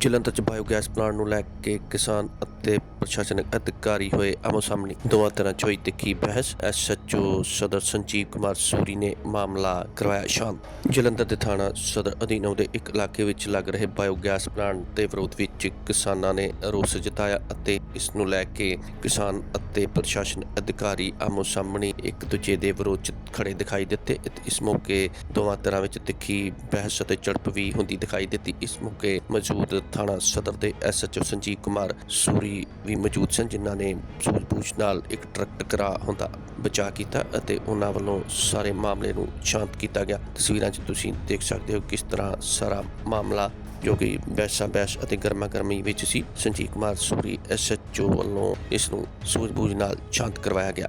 ਜਲੰਧਰ ਚ biogas plant ਨੂੰ ਲੈ ਕੇ ਕਿਸਾਨ ਅਤੇ ਪ੍ਰਸ਼ਾਸਨਿਕ ਅਧਿਕਾਰੀ ਹੋਏ ਆਮੋ ਸਾਹਮਣੇ। ਦੋਵਾਂ ਤਰ੍ਹਾਂ ਚੋਈ ਤਿੱਖੀ ਬਹਿਸ। ਐਸਐਚਓ ਸਦਰ ਸੰਜੀਵ ਕੁਮਾਰ ਸੂਰੀ ਨੇ ਮਾਮਲਾ ਕਰਵਾਇਆ ਸ਼ਾਂਤ। ਜਲੰਧਰ ਦੇ ਥਾਣਾ ਸਦਰ ਅਧੀਨ ਆਉਂਦੇ ਇੱਕ ਇਲਾਕੇ ਵਿੱਚ ਲੱਗ ਰਹੇ ਬਾਇਓਗੈਸ ਪਲਾਂਟ ਦੇ ਵਿਰੋਧ ਵਿੱਚ ਕਿਸਾਨਾਂ ਨੇ ਰੋਸ ਜਤਾਇਆ ਅਤੇ ਇਸ ਨੂੰ ਲੈ ਕੇ ਕਿਸਾਨ ਅਤੇ ਪ੍ਰਸ਼ਾਸਨ ਅਧਿਕਾਰੀ ਆਮੋ ਸਾਹਮਣੇ ਇੱਕ ਦੂਜੇ ਦੇ ਵਿਰੋਧ ਚ ਖੜੇ ਦਿਖਾਈ ਦਿੱਤੇ। ਇਸ ਮੌਕੇ ਦੋਵਾਂ ਤਰ੍ਹਾਂ ਵਿੱਚ ਤਿੱਖੀ ਬਹਿਸ ਅਤੇ ਝੜਪ ਵੀ ਹੁੰਦੀ ਦਿਖਾਈ ਦਿੱਤੀ। ਇਸ ਮੌਕੇ ਮੌਜੂਦ ਥਾਣਾ ਸਦਰ ਦੇ ਐਸਐਚਓ ਸੰਜੀਵ ਕੁਮਾਰ ਸੂਰੀ ਵੀ ਮੌਜੂਦ ਸਨ ਜਿਨ੍ਹਾਂ ਨੇ ਸੂਝ-ਬੂਝ ਨਾਲ ਇੱਕ ਟਰੱਕ ਟਕਰਾ ਹੁੰਦਾ ਬਚਾ ਕੀਤਾ ਅਤੇ ਉਹਨਾਂ ਵੱਲੋਂ ਸਾਰੇ ਮਾਮਲੇ ਨੂੰ ਸ਼ਾਂਤ ਕੀਤਾ ਗਿਆ। ਤਸਵੀਰਾਂ 'ਚ ਤੁਸੀਂ ਦੇਖ ਸਕਦੇ ਹੋ ਕਿਸ ਤਰ੍ਹਾਂ ਸਾਰਾ ਮਾਮਲਾ ਜੋ ਕਿ ਬੈਸਾ ਬੈਸ ਅਤੇ ਗਰਮਾ ਗਰਮੀ ਵਿੱਚ ਸੀ, ਸੰਜੀਵ ਕੁਮਾਰ ਸੂਰੀ ਐਸਐਚਓ ਵੱਲੋਂ ਇਸ ਨੂੰ ਸੂਝ-ਬੂਝ ਨਾਲ ਸ਼ਾਂਤ ਕਰਵਾਇਆ ਗਿਆ।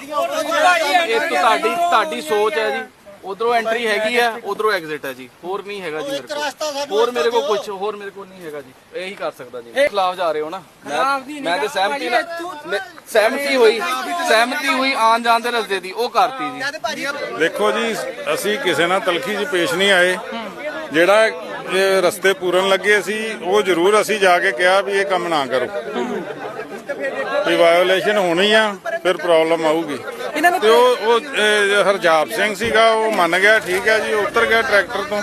ਇਹ ਤੁਹਾਡੀ ਤੁਹਾਡੀ ਸੋਚ ਹੈ ਜੀ। ਉਧਰੋਂ ਐਂਟਰੀ ਹੈਗੀ ਹੈ ਉਧਰੋਂ ਐਗਜ਼ਿਟ ਹੈ ਜੀ। ਹੋਰ ਨਹੀਂ ਹੈਗਾ ਜੀ ਮੇਰੇ ਕੋਲ। ਹੋਰ ਮੇਰੇ ਕੋਲ ਕੁਝ ਹੋਰ ਮੇਰੇ ਕੋਲ ਨਹੀਂ ਹੈਗਾ ਜੀ। ਇਹੀ ਕਰ ਸਕਦਾ ਜੀ। ਖਿਲਾਫ ਜਾ ਰਹੇ ਹੋ ਨਾ। ਮੈਂ ਮੈਂ ਤੇ ਸਹਿਮਤੀ ਨਾਲ ਸਹਿਮਤੀ ਹੋਈ ਸਹਿਮਤੀ ਹੋਈ ਆਣ ਜਾਣ ਦੇ ਰਸਤੇ ਦੀ ਉਹ ਕਰਤੀ ਜੀ। ਦੇਖੋ ਜੀ ਅਸੀਂ ਕਿਸੇ ਨਾਲ ਤਲਖੀ 'ਚ ਪੇਸ਼ ਨਹੀਂ ਆਏ। ਜਿਹੜਾ ਇਹ ਰਸਤੇ ਪੂਰਨ ਲੱਗੇ ਸੀ ਉਹ ਜ਼ਰੂਰ ਅਸੀਂ ਜਾ ਕੇ ਕਿਹਾ ਵੀ ਇਹ ਕੰਮ ਨਾ ਕਰੋ। ਵੀ ਵਾਇਓਲੇਸ਼ਨ ਹੋਣੀ ਆ ਫਿਰ ਪ੍ਰੋਬਲਮ ਆਊਗੀ। ਤੇ ਉਹ ਉਹ ਇਹ ਹਰਜਾਪ ਸਿੰਘ ਸੀਗਾ ਉਹ ਮੰਨ ਗਿਆ ਠੀਕ ਹੈ ਜੀ ਉਤਰ ਗਿਆ ਟਰੈਕਟਰ ਤੋਂ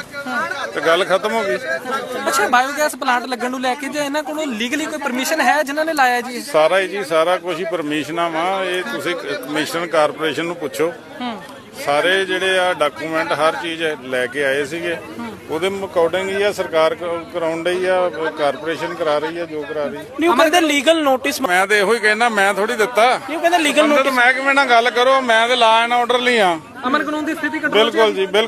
ਤੇ ਗੱਲ ਖਤਮ ਹੋ ਗਈ। ਅੱਛਾ ਬਾਇਓਗੈਸ ਪਲਾਂਟ ਲੱਗਣ ਨੂੰ ਲੈ ਕੇ ਜੇ ਇਹਨਾਂ ਕੋਲੋਂ ਲੀਗਲੀ ਕੋਈ ਪਰਮਿਸ਼ਨ ਹੈ ਜਿਨ੍ਹਾਂ ਨੇ ਲਾਇਆ ਜੀ? ਸਾਰਾ ਹੀ ਜੀ ਸਾਰਾ ਕੁਝ ਹੀ ਪਰਮਿਸ਼ਨਾਂ ਵਾ। ਇਹ ਤੁਸੀਂ ਕਮਿਸ਼ਨ ਕਾਰਪੋਰੇਸ਼ਨ ਨੂੰ ਪੁੱਛੋ। ਸਾਰੇ ਜਿਹੜੇ ਆ ਡਾਕੂਮੈਂਟ ਹਰ ਚੀਜ਼ ਲੈ ਕੇ ਆਏ ਸੀਗੇ। ਉਹਦੇ ਅਕੋਰਡਿੰਗ ਹੀ ਆ ਸਰਕਾਰ ਕਰਾਉਣ ਡਈ ਆ ਕਾਰਪੋਰੇਸ਼ਨ ਕਰਾ ਰਹੀ ਆ ਜੋ ਕਰਾ ਰਹੀ। ਨਹੀਂ ਉਹ ਕਹਿੰਦੇ ਲੀਗਲ ਨੋਟਿਸ ਮੈਂ ਤੇ ਇਹੋ ਹੀ ਕਹਿਣਾ ਮੈਂ ਥੋੜੀ ਦਿੱਤਾ। ਨਹੀਂ ਉਹ ਕਹਿੰਦੇ ਲੀਗਲ ਅੰਦਰ ਮਹਿਕਮੇ ਨਾਲ ਗੱਲ ਕਰੋ ਮੈਂ ਤੇ ਲਾ ਐਂਡ ਆਰਡਰ ਲਈ ਆ। ਅਮਨ ਕਾਨੂੰਨ ਦੀ ਸਥਿਤੀ ਕੰਟਰੋਲ ਬਿਲਕੁਲ ਜੀ ਬਿਲਕੁਲ।